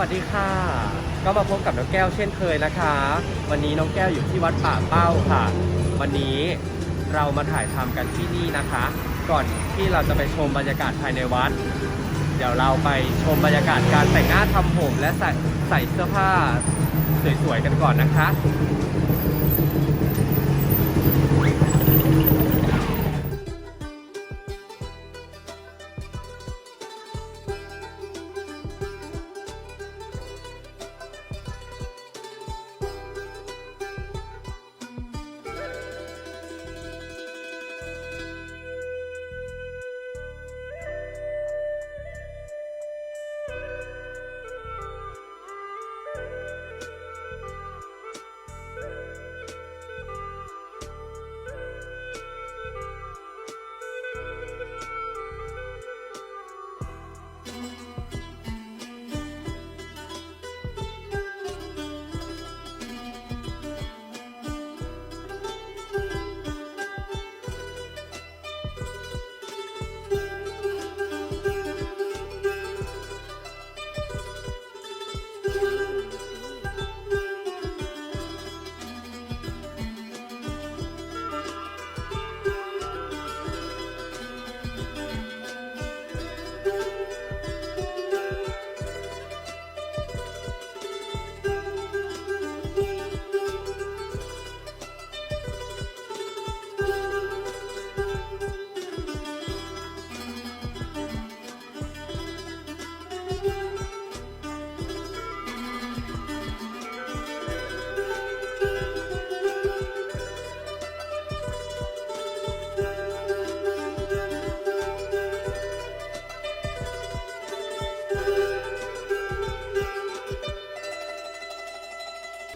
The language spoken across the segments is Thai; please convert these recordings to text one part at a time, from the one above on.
วัสดีค่ะ ก็มาพบกับน้องแก้วเช่นเคยนะคะ วันนี้น้องแก้วอยู่ที่วัดป่าเป้าค่ะ วันนี้เรามาถ่ายทำกันที่นี่นะคะ ก่อนที่เราจะไปชมบรรยากาศภายในวัด เดี๋ยวเราไปชมบรรยากาศการแต่งหน้าทำผมและใส่ใส่เสื้อผ้าสวยๆกันก่อนนะคะ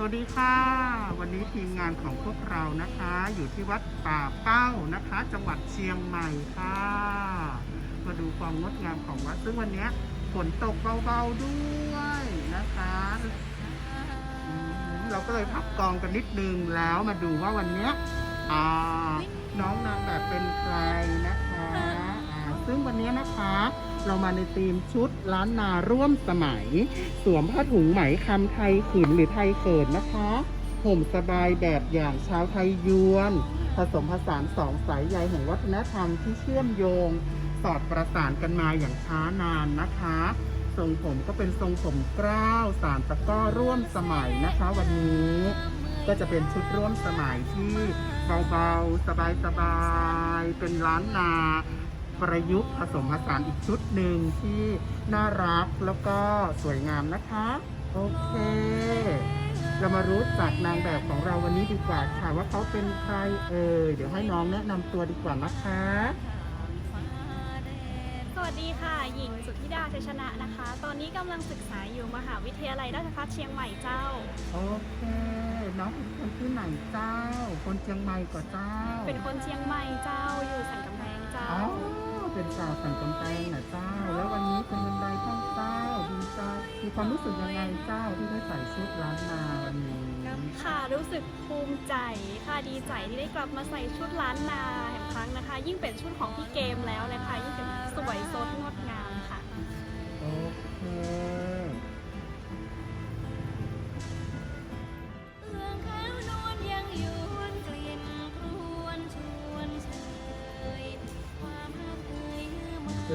สวัสดีค่ะ วันนี้ทีมงานของพวกเรานะคะ อยู่ที่วัดป่าเป้านะคะ จังหวัดเชียงใหม่ค่ะ มาดูความงดงามของวัด ซึ่งวันนี้ฝนตกเบาๆด้วยนะคะอืมเราก็เลยพักกองกันนิดนึงแล้วมาดูว่าวันเนี้ยอ่าน้องนางแบบเป็นใครนะคะอ่าซึ่งวันนี้นะคะ เรามาในธีมชุดล้านนาร่วมสมัย สวมผ้าถุงไหมคำไทยขืนหรือไทยเขินนะคะห่มสบายแบบอย่างชาวไทยยวน ผสมผสานสองสายใยแห่งวัฒนธรรมที่เชื่อมโยง สอดประสานกันมาอย่างช้านานนะคะทรงผมก็เป็นทรงผมกล้าวสารตะก้อร่วมสมัยนะคะ วันนี้ก็จะเป็นชุดร่วมสมัยที่เบาๆ สบายๆ เป็นล้านนา ประยุกต์ผสมผสานอีกชุดหนึ่งที่น่ารักแล้วก็สวยงามนะคะ โอเค เรามารู้จักนางแบบของเราวันนี้ดีกว่าค่ะว่าเขาเป็นใครเอ่ยเดี๋ยวให้น้องแนะนำตัวดีกว่านะคะ สวัสดีค่ะ หญิงสุทธิดาชัยชนะนะคะ ตอนนี้กำลังศึกษาอยู่มหาวิทยาลัยราชภัฏเชียงใหม่เจ้า โอเค น้องเป็นคนที่ไหนเจ้า คนเชียงใหม่ก่อเจ้าเป็นคนเชียงใหม่เจ้าอยู่สันกำแพงเจ้า อ๋อ เป็นสาวสันกำแพงนะเจ้า แล้ววันนี้เป็นวันใดท่านเจ้าดีใจมีความรู้สึกยังไงเจ้าที่ได้ใส่ชุดล้านนาวันนี้ค่ะรู้สึกภูมิใจค่ะดีใจที่ได้กลับมาใส่ชุดล้านนาแห่งครั้งนะคะ ยิ่งเป็นชุดของพี่เกมแล้วเลยค่ะยิ่งเป็นสวยสดงด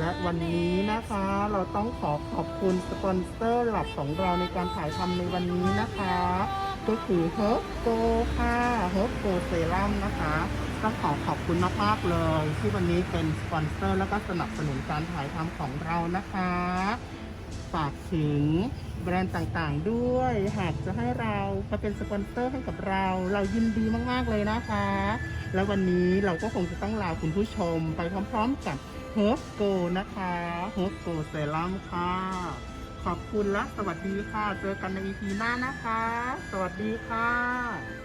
และวันนี้นะคะเราต้องขอขอบคุณสปอนเซอร์หลักของเราในการถ่ายทำในวันนี้นะคะ ก็คือ h e r b Go ค่ะ h e r b Go Serum นะคะต้องขอขอบคุณมากๆเลย ที่วันนี้เป็นสปอนเซอร์แล้วก็สนับสนุนการถ่ายทำของเรานะคะฝากถึงแบรนด์ต่างๆด้วย หากจะให้เรามาเป็นสปอนเซอร์ให้กับเรา เรายินดีมากๆเลยนะคะ แล้ววันนี้เราก็คงจะต้องลาคุณผู้ชมไปพร้อม ๆ กับ h e r b Go นะคะ h e r b Go Serum ค่ะ ขอบคุณและสวัสดีค่ะ เจอกันใน EP หน้านะคะ สวัสดีค่ะ